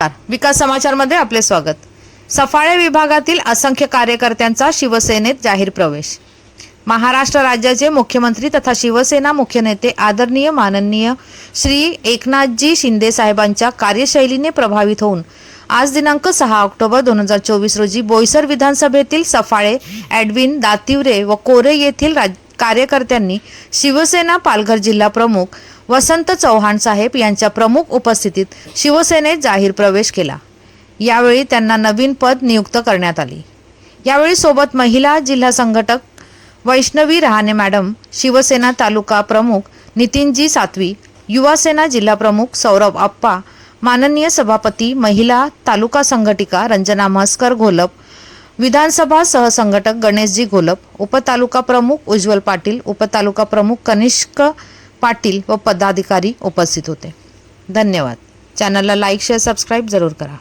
नमस्कार. विकास समाचारमध्ये आपले स्वागत. सफाळे विभागातील असंख्य कार्यकर्त्यांचा शिवसेनेत जाहीर प्रवेश. महाराष्ट्र राज्याचे मुख्यमंत्री तथा शिवसेना मुख्य नेते आदरणीय माननीय श्री एकनाथजी शिंदे साहेबांच्या कार्यशैलीने प्रभावित होऊन आज दिनांक सहा ऑक्टोबर दोन हजार चोवीस रोजी बोईसर विधानसभेतील सफाळे ॲडविन दातिवरे व कोरे येथील राज कार्यकर्त्यांनी शिवसेना पालघर जिल्हा प्रमुख वसंत चव्हाण साहेब यांच्या प्रमुख उपस्थितीत शिवसेनेत जाहीर प्रवेश केला. यावेळी त्यांना नवीन पद नियुक्त करण्यात आली. यावेळी सोबत महिला जिल्हा संघटक वैष्णवी रहाणे मॅडम शिवसेना तालुका प्रमुख नितीनजी सातवी युवासेना जिल्हा प्रमुख सौरभ आप्पा माननीय सभापती महिला तालुका संघटिका रंजना म्हस्कर घोलप विधानसभा सहसंघटक गणेशजी घोलप उपतालुका प्रमुख उज्ज्वल पाटील उपतालुका प्रमुख कनिष्क पाटील व पदाधिकारी उपस्थित होते. धन्यवाद. चॅनलला लाईक शेअर सबस्क्राईब जरूर करा.